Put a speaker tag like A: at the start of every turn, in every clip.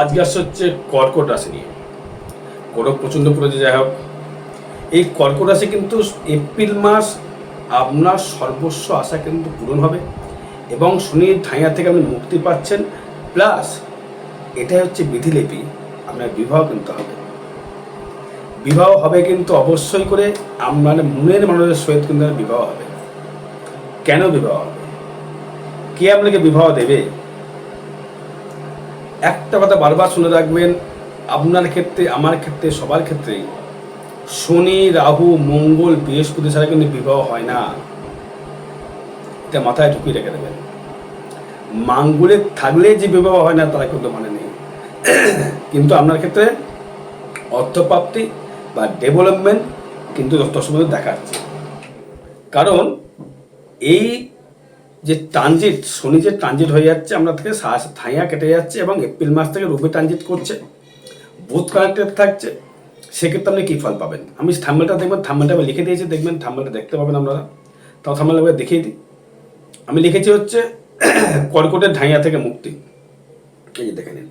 A: আজকে আসছে হচ্ছে কর্কট রাশি নিয়ে। কটক প্রচণ্ড পড়েছে যাই হোক। এই কর্কট রাশি কিন্তু এপ্রিল মাস আপনার সর্বস্ব আশা কিন্তু পূরণ হবে এবং শনির ঠাইয়া থেকে আপনি মুক্তি পাচ্ছেন। প্লাস এটাই হচ্ছে বিধিলিপি, আপনার বিবাহ কিন্তু হবে। বিবাহ হবে কিন্তু অবশ্যই করে আপনার মনের মানুষের সহিত কিন্তু বিবাহ হবে। কেন বিবাহ হবে? কে আপনাকে বিবাহ দেবে? একটা কথা বারবার শুনে রাখবেন, আপনার ক্ষেত্রে, আমার ক্ষেত্রে, সবার ক্ষেত্রেই শনি, রাহু, মঙ্গল, বৃহস্পতি ছাড়া কিন্তু বিবাহ হয় না। এটা মাথায় ঢুকিয়ে রেখে দেবেন। মাঙ্গুলে থাকলে যে বিবাহ হয় না, তারা কিন্তু মানে নেই। কিন্তু আপনার ক্ষেত্রে অর্থপ্রাপ্তি বা ডেভেলপমেন্ট কিন্তু যথেষ্ট দেখাচ্ছে। কারণ এই যে ট্রানজিট শনি যে ট্রানজিট হয়ে যাচ্ছে, আমরা থেকে থাইয়া কেটে যাচ্ছে এবং এপ্রিল মাস থেকে রবি ট্রানজিট করছে। বুথ কানেক্টেড থাকছে। সেক্ষেত্রে আপনি কী ফল পাবেন? আমি থাম্বেলটা দেখবেন থাম্বেলটা লিখে দিয়েছি, দেখবেন থাম্বেলটা দেখতে পাবেন আপনারা। তাও থাম্বেলটা আমি দেখিয়ে দিই। আমি লিখেছি হচ্ছে, কর্কটের ঢাইয়া থেকে মুক্তি। এই যে দেখে নিন।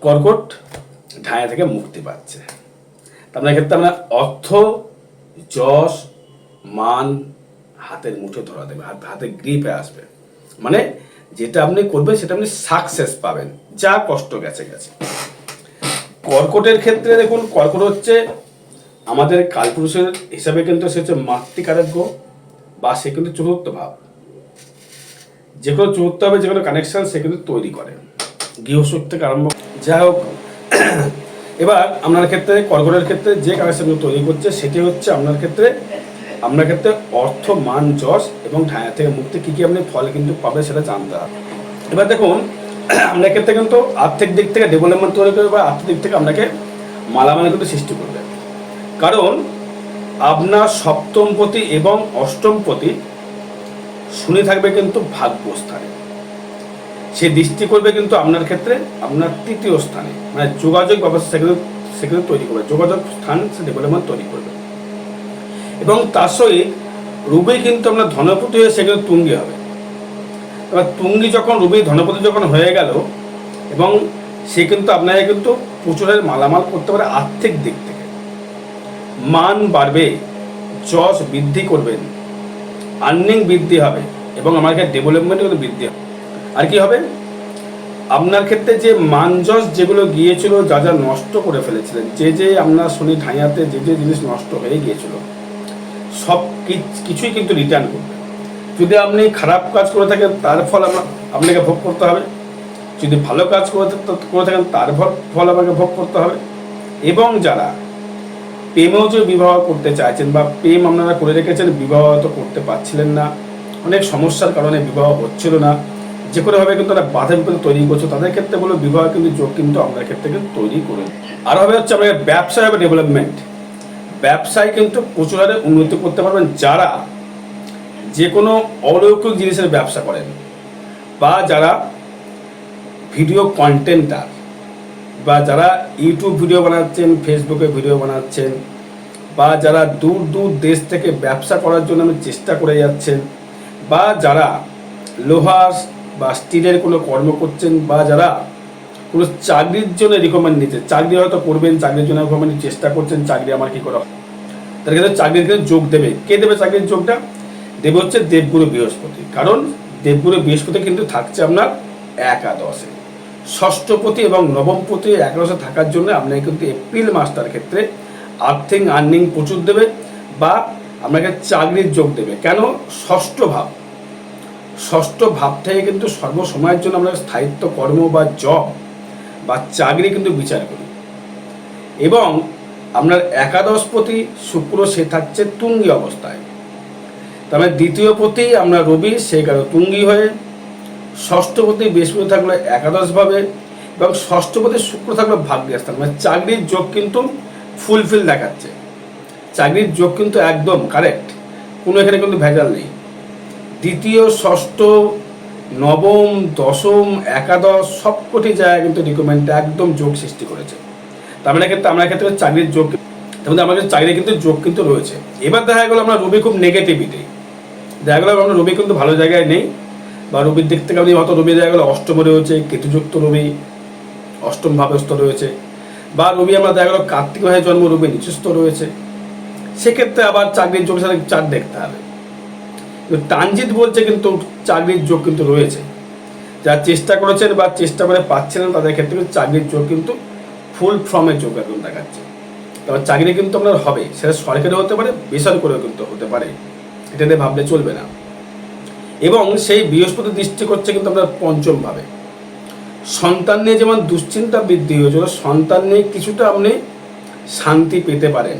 A: কর্কট ঢাইয়া থেকে মুক্তি পাচ্ছে। আপনার ক্ষেত্রে আমরা অর্থ, যশ, মান হাতের মুঠে ধরা দেবে, হাত গ্রিপে আসবে। মানে যেটা আপনি করবেন, সেটা আপনি সাকসেস পাবেন। যা কষ্ট গেছে গেছে। কর্কটের ক্ষেত্রে দেখুন, কর্কট হচ্ছে আমাদের কালপুরুষের হিসাবে কিন্তু সে হচ্ছে মাতৃকারজ্ঞ, বা সে কিন্তু চতুর্থ ভাব। যে কোনো চতুর্থ ভাবে যে কোনো কানেকশন সে কিন্তু তৈরি করে। গৃহসুখ থেকে আরম্ভ যাই হোক, এবার আপনার ক্ষেত্রে, কর্কটের ক্ষেত্রে যে কানেকশন তৈরি করছে, সেটি হচ্ছে আপনার ক্ষেত্রে আপনার ক্ষেত্রে অর্থ, মান, যশ এবং ঠায়া থেকে মুক্তি কী কী আপনি ফল কিন্তু পাবে সেটা জানতে হবে। এবার দেখুন আপনার ক্ষেত্রে কিন্তু আর্থিক দিক থেকে ডেভেলপমেন্ট তৈরি করবে বা আর্থিক দিক থেকে আপনাকে মালামাল কিন্তু সৃষ্টি করবে। কারণ আপনার সপ্তম সপ্তমপতি এবং অষ্টম অষ্টমপতি শুনে থাকবে কিন্তু ভাগ্যস্থানে। সে দৃষ্টি করবে কিন্তু আপনার ক্ষেত্রে আপনার তৃতীয় স্থানে। মানে যোগাযোগ ব্যবস্থা সেখানে সেখানে তৈরি করবে। যোগাযোগ স্থান সে ডেভেলপমেন্ট তৈরি করবে। এবং তার সহিত রুবি কিন্তু আপনার ধনপতি হয়ে সেখানে তুঙ্গি হবে। এবার তুঙ্গি যখন, রুবি ধনপতি যখন হয়ে গেল এবং সে কিন্তু আপনাকে কিন্তু প্রচুরের মালামাল করতে পারে আর্থিক দিক থেকে। মান বাড়বে, যশ বৃদ্ধি করবেন আর্নিং বৃদ্ধি হবে এবং আমার আমাকে ডেভেলপমেন্ট কিন্তু বৃদ্ধি হবে। আর কি হবে? আপনার ক্ষেত্রে যে মান মানজস যেগুলো গিয়েছিল, যা যা নষ্ট করে ফেলেছিলেন, যে যে আপনার শনি ঠাইয়াতে যে যে জিনিস নষ্ট হয়ে গিয়েছিল সব কিছ- কিছুই কিন্তু রিটার্ন করবে। যদি আপনি খারাপ কাজ করে থাকেন, তার ফল আপনা- আপনাকে ভোগ করতে হবে। যদি ভালো কাজ করে করে থাকেন, তার ফল- ফল আপনাকে ভোগ করতে হবে। এবং যারা প্রেমেও যে বিবাহ করতে চাইছেন বা প্রেম আপনারা করে রেখেছেন, বিবাহ তো করতে পারছিলেন না। অনেক সমস্যার কারণে বিবাহ হচ্ছিল না। যে কোনোভাবে কিন্তু তারা বাধা বিপদে তৈরি করছে। তাদের ক্ষেত্রে বলো, বিবাহ কিন্তু যোগ কিন্তু আপনার ক্ষেত্রে কিন্তু তৈরি করে। আর হবে হচ্ছে আমাদের ব্যবসা হবে ডেভেলপমেন্ট ব্যবসায় কিন্তু প্রচুর হারে উন্নতি করতে পারবেন যারা যে কোনো অলৌকিক জিনিসের ব্যবসা করেন বা যারা ভিডিও কন্টেন্টার বা যারা ইউটিউব ভিডিও বানাচ্ছেন, ফেসবুকে ভিডিও বানাচ্ছেন বা যারা দূর দূর দেশ থেকে ব্যবসা করার জন্য আমি চেষ্টা করে যাচ্ছেন বা যারা লোহার বা স্টিলের কোনো কর্ম করছেন বা যারা কোনো চাকরির জন্য রিকমেন্ড নিচ্ছে চাকরি হয়তো করবেন, চাকরির জন্য রিকমেন্ড চেষ্টা করছেন, চাকরি আমার কি করা তার ক্ষেত্রে চাকরির ক্ষেত্রে যোগ দেবে। কে দেবে চাকরির যোগটা? দেবে হচ্ছে দেবগুরু বৃহস্পতি। কারণ দেবগুরু বৃহস্পতি কিন্তু থাকছে আপনার একাদশে। ষষ্ঠপতি এবং নবমপতি একাদশে থাকার জন্য আপনাকে কিন্তু এপ্রিল মাসটার ক্ষেত্রে আর্থিং আর্নিং প্রচুর দেবে বা আপনাকে চাকরির যোগ দেবে। কেন? ষষ্ঠ ভাব। ষষ্ঠ ভাব থেকে কিন্তু সর্বসময়ের জন্য আমরা স্থায়িত্ব, কর্ম বা জব বা চাকরি কিন্তু বিচার করি। এবং আপনার একাদশপতি শুক্র, সে থাকছে তুঙ্গি অবস্থায়। তার মানে দ্বিতীয় পতি আমরা রবি, সে গেল তুঙ্গি হয়ে। ষষ্ঠপতি বৃহস্পতি থাকল একাদশভাবে এবং ষষ্ঠপতি শুক্র থাকলে থাকল ভাগ্যস্থান। মানে চাকরির যোগ কিন্তু ফুলফিল দেখাচ্ছে। চাকরির যোগ কিন্তু একদম কারেক্ট কোনো এখানে কিন্তু ভেজাল নেই। দ্বিতীয়, ষষ্ঠ নবম, দশম, একাদশ, সবকটি জায়গায় কিন্তু রিকমেন্ড একদম যোগ সৃষ্টি করেছে। তার মানে ক্ষেত্রে আমরা ক্ষেত্রে চাকরির যোগ তার মধ্যে আমাদের চাকরি কিন্তু যোগ কিন্তু রয়েছে। এবার দেখা গেলো আমরা রবি খুব নেগেটিভিটি দেখা গেলো আমরা রবি কিন্তু ভালো জায়গায় নেই। বা রবির দিক থেকে আপনি হয়তো রবি দেখা গেলো অষ্টমে রয়েছে, কেতুযুক্ত রবি, অষ্টম ভাবস্থ রয়েছে। বা রবি আমরা দেখা গেলো কার্তিক ভাইয়ের জন্ম, রবি নিচস্থ রয়েছে। সেক্ষেত্রে আবার চাকরির যোগের সাথে চার দেখতে হবে। কিন্তু তানজিৎ বলছে কিন্তু চাকরির যোগ কিন্তু রয়েছে। যারা চেষ্টা করেছেন বা চেষ্টা করে পাচ্ছেন না, তাদের ক্ষেত্রে কিন্তু চাকরির যোগ কিন্তু ফুল ফর্মের যোগ এখন দেখাচ্ছে। তবে চাকরি কিন্তু আপনার হবে, সেটা সরকারি হতে পারে, বেসরকারিও কিন্তু হতে পারে। এটা নিয়ে ভাবলে চলবে না। এবং সেই বৃহস্পতি দৃষ্টি করছে কিন্তু আপনার পঞ্চম ভাবে সন্তান নিয়ে যেমন দুশ্চিন্তা বৃদ্ধি হয়েছিল, সন্তান নিয়ে কিছুটা আপনি শান্তি পেতে পারেন।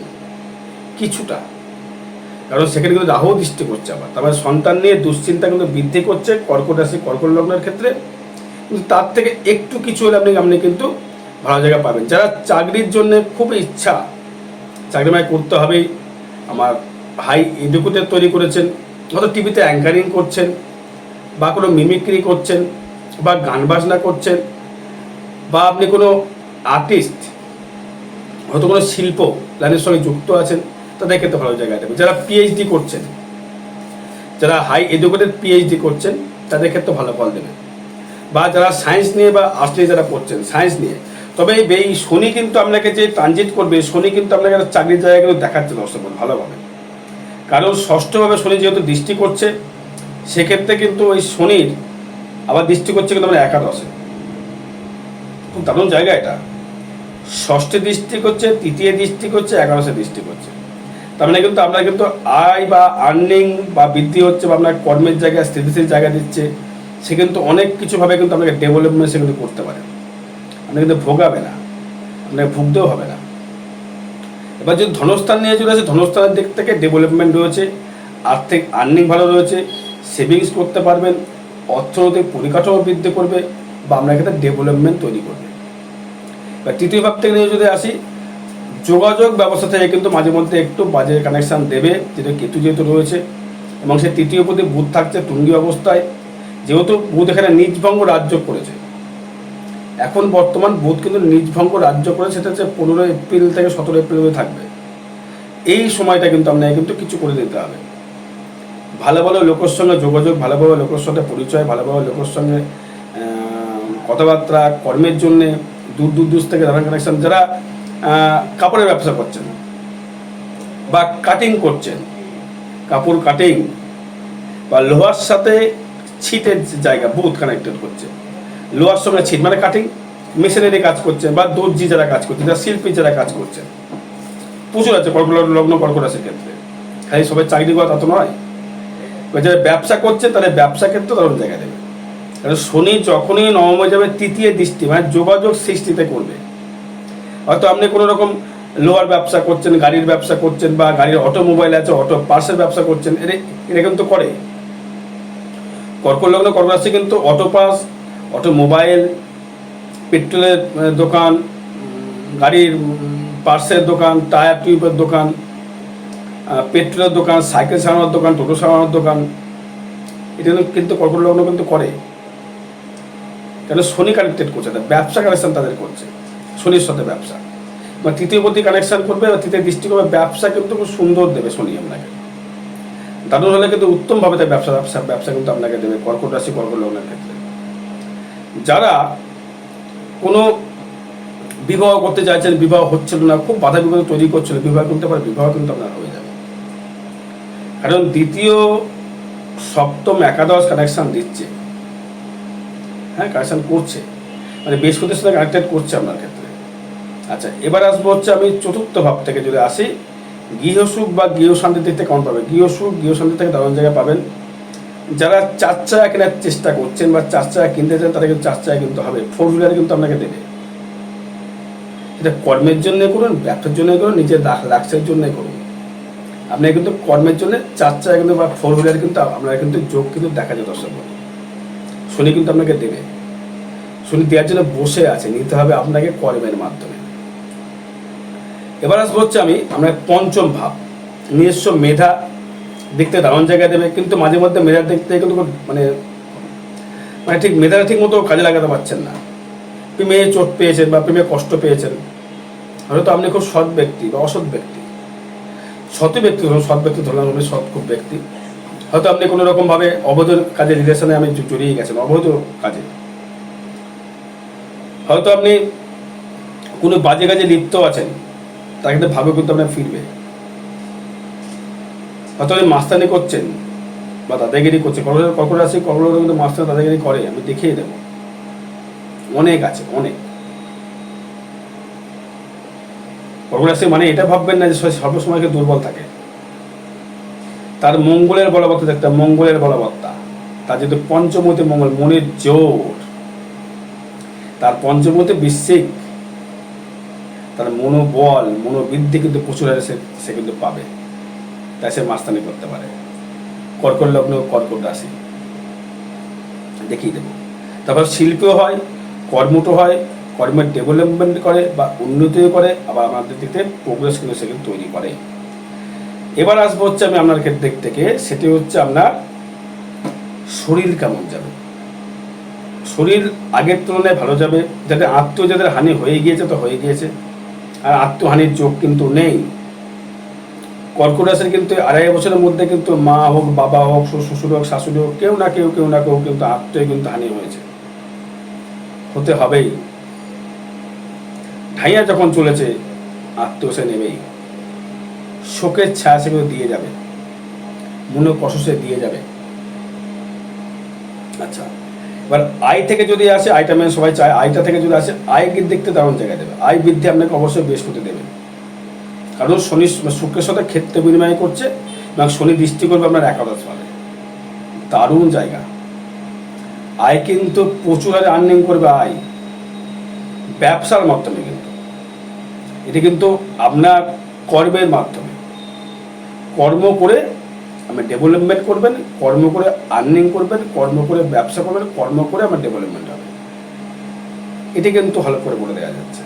A: কিছুটা। কারণ সেখানে কিন্তু রাহু দৃষ্টি করছে আবার। তারপরে সন্তান নিয়ে দুশ্চিন্তা কিন্তু বৃদ্ধি করছে কর্কট রাশি, কর্কট লগ্নের ক্ষেত্রে। কিন্তু তার থেকে একটু কিছু হলে আপনি আপনি কিন্তু ভালো জায়গা পাবেন। যারা চাকরির জন্য খুব ইচ্ছা, চাকরি মায় করতে হবেই আমার হাই এডুকেটেড তৈরি করেছেন, হয়তো টিভিতে অ্যাঙ্কারিং করছেন, বা কোনো মিমিক্রি করছেন, বা গান বাজনা করছেন, বা আপনি কোনো আর্টিস্ট হয়তো কোনো শিল্প, লাইনের সঙ্গে যুক্ত আছেন তাদের ক্ষেত্রে ভালো জায়গায় দেবে যারা পিএইচডি করছেন যারা হাই এডুকেটেড পিএইচডি করছেন তাদের ক্ষেত্রে ভালো ফল দেবে। বা যারা সায়েন্স নিয়ে বা আর্টস নিয়ে যারা পড়ছেন সায়েন্স নিয়ে তবে এই শনি কিন্তু আপনাকে যে ট্রানজিট করবে শনি কিন্তু আপনাকে চাকরির জায়গা কিন্তু দেখাচ্ছে বন্ধু, ভালোভাবে। কারণ ষষ্ঠভাবে শনি যেহেতু দৃষ্টি করছে সেক্ষেত্রে কিন্তু ওই শনির আবার দৃষ্টি করছে কিন্তু আমরা একাদশে। খুব দারুণ জায়গা এটা। ষষ্ঠে দৃষ্টি করছে তৃতীয় দৃষ্টি করছে একাদশে দৃষ্টি করছে। তার মানে কিন্তু আপনার কিন্তু আয় বা আর্নিং বা বৃদ্ধি হচ্ছে বা আপনার কর্মের জায়গায়, স্থিতিশীল জায়গা দিচ্ছে, সে কিন্তু অনেক কিছুভাবে কিন্তু আপনাকে ডেভেলপমেন্ট সে কিন্তু করতে পারে। আপনি কিন্তু ভোগাবে না আপনাকে ভুগতেও হবে না। এবার যদি ধনস্থান নিয়ে চলে আসে, ধনস্থানের দিক থেকে ডেভেলপমেন্ট রয়েছে, আর্থিক আর্নিং ভালো রয়েছে সেভিংস করতে পারবেন, অর্থনৈতিক পরিকাঠামো বৃদ্ধি করবে বা আপনার ক্ষেত্রে ডেভেলপমেন্ট তৈরি করবে। এবার তৃতীয় ভাব থেকে নিয়ে যদি আসি যোগাযোগ ব্যবস্থা থেকে কিন্তু মাঝে মধ্যে একটু বাজে কানেকশান দেবে, যেটা কেতু যেহেতু রয়েছে, এবং সে তৃতীয় পদে বুধ থাকছে তুঙ্গি অবস্থায়, যেহেতু বুধ এখানে নিজভঙ্গ রাজ্য করেছে। এখন বর্তমান বুধ কিন্তু নিজভঙ্গ রাজ্য করে সেটা হচ্ছে পনেরো এপ্রিল থেকে সতেরো এপ্রিল অবধি থাকবে। এই সময়টা কিন্তু আপনাকে কিন্তু কিছু করে দিতে হবে। ভালো ভালো লোকের সঙ্গে যোগাযোগ, ভালো ভালো লোকের সঙ্গে পরিচয়, ভালো ভালো লোকের সঙ্গে কথাবার্তা, কর্মের জন্যে দূর দূর দূর থেকে যারা কানেকশন যারা কাপড়ের ব্যবসা করছেন বা কাটিং করছেন। কাপড় কাটিং বা লোহার সাথে ছিটের জায়গা বুথ কানেক্টেড করছে। লোহার সঙ্গে ছিট মানে কাটিং মেশিনারি কাজ করছেন বা দর্জি যারা কাজ করছেন, যারা শিল্পী যারা কাজ করছেন। প্রচুর আছে কর্কট লগ্ন কর্কট রাশির ক্ষেত্রে। খালি সবাই চাকরি করা তা তো নয়। যারা ব্যবসা করছে, তাদের ব্যবসা ক্ষেত্রে তাদের জায়গা দেবে। শনি যখনই নবমে যাবে, তৃতীয় দৃষ্টি মানে যোগাযোগ সৃষ্টিতে করবে। হয়তো আপনি কোনো রকম লোহার ব্যবসা করছেন, গাড়ির ব্যবসা করছেন বা গাড়ির অটোমোবাইল আছে অটো পার্সের ব্যবসা করছেন এটা এটা কিন্তু করে। কর্কট লগ্ন কর্কট রাশি কিন্তু অটো পাস অটোমোবাইল পেট্রোলের দোকান, গাড়ির পার্সের দোকান টায়ার টিউবের দোকান পেট্রোলের দোকান সাইকেল সারানোর দোকান, টোটো সারানোর দোকান, এটা কিন্তু কর্কট লগ্ন কিন্তু করে। কেন? শনি কানেক্টেড করছে না, ব্যবসা কানেকশন তাদের করছে। শনির সাথে ব্যবসা। বা তৃতীয় প্রতি কানেকশন করবে বা তৃতীয় দৃষ্টি করবে, ব্যবসা কিন্তু খুব সুন্দর দেবে শনি আপনাকে। দারুণ হলে কিন্তু উত্তমভাবে তার ব্যবসা ব্যবসা ব্যবসা কিন্তু আপনাকে দেবে, কর্কট রাশি, কর্কট লগ্নের ক্ষেত্রে। যারা কোনো বিবাহ করতে চাইছেন, বিবাহ হচ্ছিল না, খুব বাধা বিবাদ তৈরি করছিল, বিবাহ করতে পারে বিবাহ কিন্তু আপনার হয়ে যাবে। কারণ দ্বিতীয়, সপ্তম, একাদশ কানেকশান দিচ্ছে। হ্যাঁ কানেকশান করছে। মানে বৃহস্পতির সাথে কানেক্টেড করছে আপনার ক্ষেত্রে। আচ্ছা এবার আসব হচ্ছে আমি চতুর্থ ভাব থেকে যদি আসি গৃহসুখ বা গৃহশান্তির দিক থেকে কেমন পাবে? গৃহসুখ গৃহশান্তি থেকে দারুণ জায়গায় পাবেন। যারা চার চাকা কেনার চেষ্টা করছেন বা চার চাকা কিনতে চান তারা কিন্তু চার চাকা কিন্তু হবে। ফোর হুইলার কিন্তু আপনাকে দেবে। এটা কর্মের জন্য করুন ব্যবসার জন্য করুন, নিজের লাক্সের জন্য করুন। আপনি কিন্তু কর্মের জন্য চার চাকা কিন্তু বা ফোর হুইলার কিন্তু আপনার কিন্তু যোগ কিন্তু দেখা যায় দর্শক। শনি কিন্তু আপনাকে দেবে। শনি দেওয়ার জন্য বসে আছে, নিতে হবে আপনাকে কর্মের মাধ্যমে। এবার আসব হচ্ছে আমি, আমরা পঞ্চম ভাব। নিজস্ব মেধা দেখতে দারুণ জায়গায় দেবে, কিন্তু মাঝে মধ্যে মেধা দেখতে কিন্তু মানে মানে ঠিক মেধাটা ঠিক মতো কাজে লাগাতে পারছেন না। প্রেমে চোট পেয়েছেন বা প্রেমে কষ্ট পেয়েছেন। হয়তো আপনি খুব সৎ ব্যক্তি বা অসৎ ব্যক্তি। সৎ ব্যক্তি, ধরুন সৎ ব্যক্তি ধরলাম আপনি সৎ খুব ব্যক্তি। হয়তো আপনি কোনো রকমভাবে অবৈধ কাজে রিলেশনে আমি জড়িয়ে গেছেন, অবৈধ কাজে। হয়তো আপনি কোনো বাজে কাজে লিপ্ত আছেন তা কিন্তু ভাবে কিন্তু আপনার ফিরবে। হয়তো আপনি মাস্তানি করছেন বা দাদাগিরি করছে কর্কট কর্কট রাশি কর্কট কিন্তু মাস্টার দাদাগিরি করে, আমি দেখিয়ে দেবো। অনেক আছে, অনেক। কর্কট রাশি মানে এটা ভাববেন না যে সর্বসময় দুর্বল থাকে। তার মঙ্গলের বলবত্তা দেখতে মঙ্গলের বলবত্তা। তার যেহেতু পঞ্চমতে মঙ্গল, মনের জোর। তার পঞ্চমতে বিশ্বিক তার মনোবল, মনোবৃদ্ধি কিন্তু প্রচুর হারে সে কিন্তু পাবে। তাই সে মাস্তানি করতে পারে। কর্কট লগ্ন, কর্কট রাশি। দেখিয়ে দেবো। তারপর শিল্পীও হয়, কর্মটো হয়, কর্মের ডেভেলপমেন্ট করে বা উন্নতিও করে, আবার আমাদের দিক থেকে প্রোগ্রেস কিন্তু সে কিন্তু তৈরি করে। এবার আসব হচ্ছে আমি আপনার দিক থেকে, সেটি হচ্ছে আপনার শরীর কেমন যাবে? শরীর আগের তুলনায় ভালো যাবে। যাতে আত্মীয়, যাদের হানি হয়ে গিয়েছে, তো হয়ে গিয়েছে। আর আত্মহানির যোগ কিন্তু নেই। কর্কট রাশির কিন্তু আড়াই বছরের মধ্যে কিন্তু মা হোক, বাবা হোক শ্বশুর হোক, শাশুড়ি হোক, কেউ না কেউ কেউ না কেউ কিন্তু আত্মীয় কিন্তু হানি হয়েছে। হতে হবেই। ঢাইয়া যখন চলেছে, আত্মীয় সে নেবেই। শোকের ছায়া সেগুলো দিয়ে যাবে। মনে কষ্ট দিয়ে যাবে। আচ্ছা। এবার আয় থেকে যদি আসে আয়টা মেন সবাই চায় আয়টা থেকে যদি আসে আয় দেখতে দারুণ জায়গায় দেবে। আয় বৃদ্ধি আপনাকে অবশ্যই বৃহস্পতি দেবে। কারণ শনি শুক্রের সাথে ক্ষেত্রে বিনিময় করছে, এবং শনি দৃষ্টি করবে আপনার একাদশ ভাবে দারুণ জায়গা। আয় কিন্তু প্রচুর হারে আর্নিং করবে আয় ব্যবসার মাধ্যমে কিন্তু। এটি কিন্তু আপনার কর্মের মাধ্যমে। কর্ম করে আপনি ডেভেলপমেন্ট করবেন, কর্ম করে আর্নিং করবেন, কর্ম করে ব্যবসা করবেন, কর্ম করে আমার ডেভেলপমেন্ট হবে। এটি কিন্তু ভালো করে বলে দেওয়া যাচ্ছে।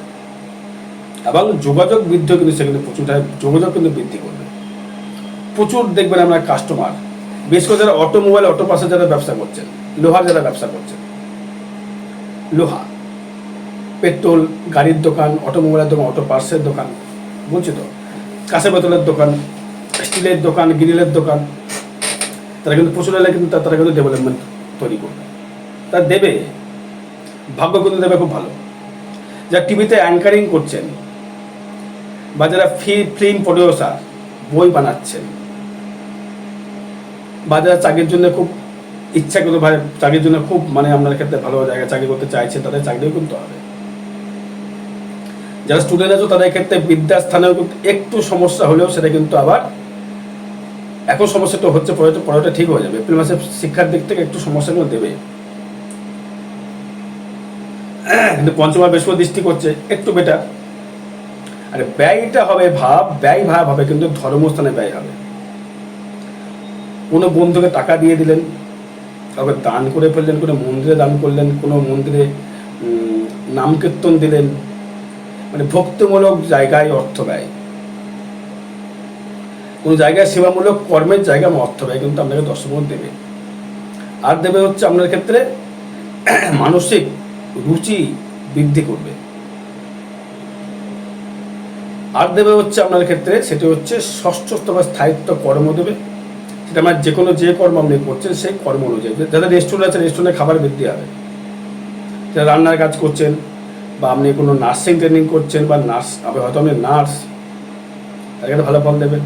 A: এবং যোগাযোগ বৃদ্ধি কিন্তু সেখানে প্রচুর যোগাযোগ কিন্তু বৃদ্ধি করবে। প্রচুর দেখবেন আমরা কাস্টমার বিশেষ করে যারা অটোমোবাইল অটো পাশে যারা ব্যবসা করছেন, লোহার যারা ব্যবসা করছেন। লোহা, পেট্রোল, গাড়ির দোকান অটোমোবাইলের দোকান অটো পার্টসের দোকান, বুঝছি? তো কাঁচা বোতলের দোকান স্টিলের দোকান, গ্রিলের দোকান, তারা কিন্তু প্রচুর এলাকায় কিন্তু তারা কিন্তু ডেভেলপমেন্ট তৈরি করবে। তারা দেবে, ভাগ্য কিন্তু দেবে খুব ভালো। যারা টিভিতে অ্যাঙ্কারিং করছেন বা যারা ফি ফিল্ম প্রডিউসার বই বানাচ্ছেন, বা যারা চাকরির জন্য খুব ইচ্ছা করতে ভাই চাকরির জন্য খুব মানে আপনার ক্ষেত্রে ভালো জায়গায় চাকরি করতে চাইছেন, তাদের চাকরিও কিন্তু হবে। যারা স্টুডেন্ট আছে, তাদের ক্ষেত্রে বিদ্যাস্থানেও কিন্তু একটু সমস্যা হলেও সেটা কিন্তু আবার এখন সমস্যাটা হচ্ছে, পরে তো পড়াটা ঠিক হয়ে যাবে। এপ্রিল মাসে শিক্ষার দিক থেকে একটু সমস্যাগুলো দেবে। কিন্তু পঞ্চমা বৃহস্পতি দৃষ্টি করছে, একটু বেটার আর ব্যয়টা হবে, ভাব, ব্যয় ভাব হবে, কিন্তু ধর্মস্থানে ব্যয় হবে। কোনো বন্ধুকে টাকা দিয়ে দিলেন, কাউকে দান করে ফেললেন, কোনো মন্দিরে দান করলেন, কোনো মন্দিরে নাম কীর্তন দিলেন মানে ভক্তিমূলক জায়গায় অর্থ ব্যয়। কোনো জায়গায় সেবামূলক কর্মের জায়গা অর্থ ব্যয় কিন্তু আপনাকে দর্শক দেবে। আর দেবে হচ্ছে আপনার ক্ষেত্রে মানসিক রুচি বৃদ্ধি করবে। আর দেবে হচ্ছে আপনার ক্ষেত্রে সেটি হচ্ছে ষষ্ঠ স্তরের স্থায়িত্ব কর্ম দেবে। সেটা আমার যে কোনো যে কর্ম আপনি করছেন সেই কর্ম অনুযায়ী। যাদের রেস্টুরেন্ট আছে রেস্টুরেন্টে খাবার বৃদ্ধি হবে। যারা রান্নার কাজ করছেন বা আপনি কোনো নার্সিং ট্রেনিং করছেন বা নার্স আপনি হয়তো আপনি নার্স তাদের ভালো ফল দেবে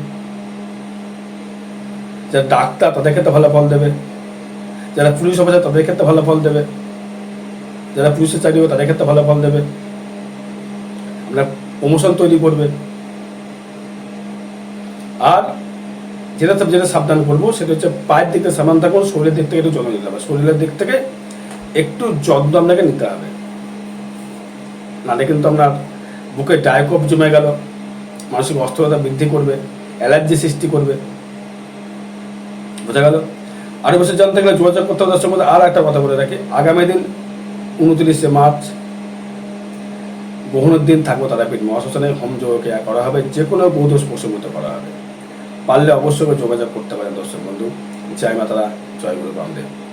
A: যারা ডাক্তার তাদের ক্ষেত্রে ভালো ফল দেবে। যারা পুলিশ অফিসার তাদের ক্ষেত্রে ভালো ফল দেবে। যারা পুলিশের চাকরি করবে তাদের ক্ষেত্রে ভালো ফল দেবে। আপনার প্রমোশন তৈরি করবে। আর যেটা যেটা সাবধান করব, সেটা হচ্ছে পায়ের দিক থেকে সাবধান থাকুন, শরীরের দিক থেকে একটু যত্ন নিতে হবে। শরীরের দিক থেকে একটু যত্ন আপনাকে নিতে হবে। নাহলে কিন্তু আপনার বুকে ডায়কপ জমে গেল, মানসিক অস্থিরতা বৃদ্ধি করবে, অ্যালার্জি সৃষ্টি করবে। বোঝা গেল? আর বছর জানতে গেলে যোগাযোগ করতে হবে মধ্যে আর একটা কথা বলে রাখি। আগামী দিন উনত্রিশে মার্চ গ্রহণের দিন থাকব তারাপীঠ মহাশ্মশানে। হোম যোগকে করা হবে যে কোনো বৌদোষ প্রসঙ্গিত করা হবে। পারলে অবশ্যই যোগাযোগ করতে পারেন দর্শক বন্ধু। জয় মাতারা, জয় গুরু বামদেব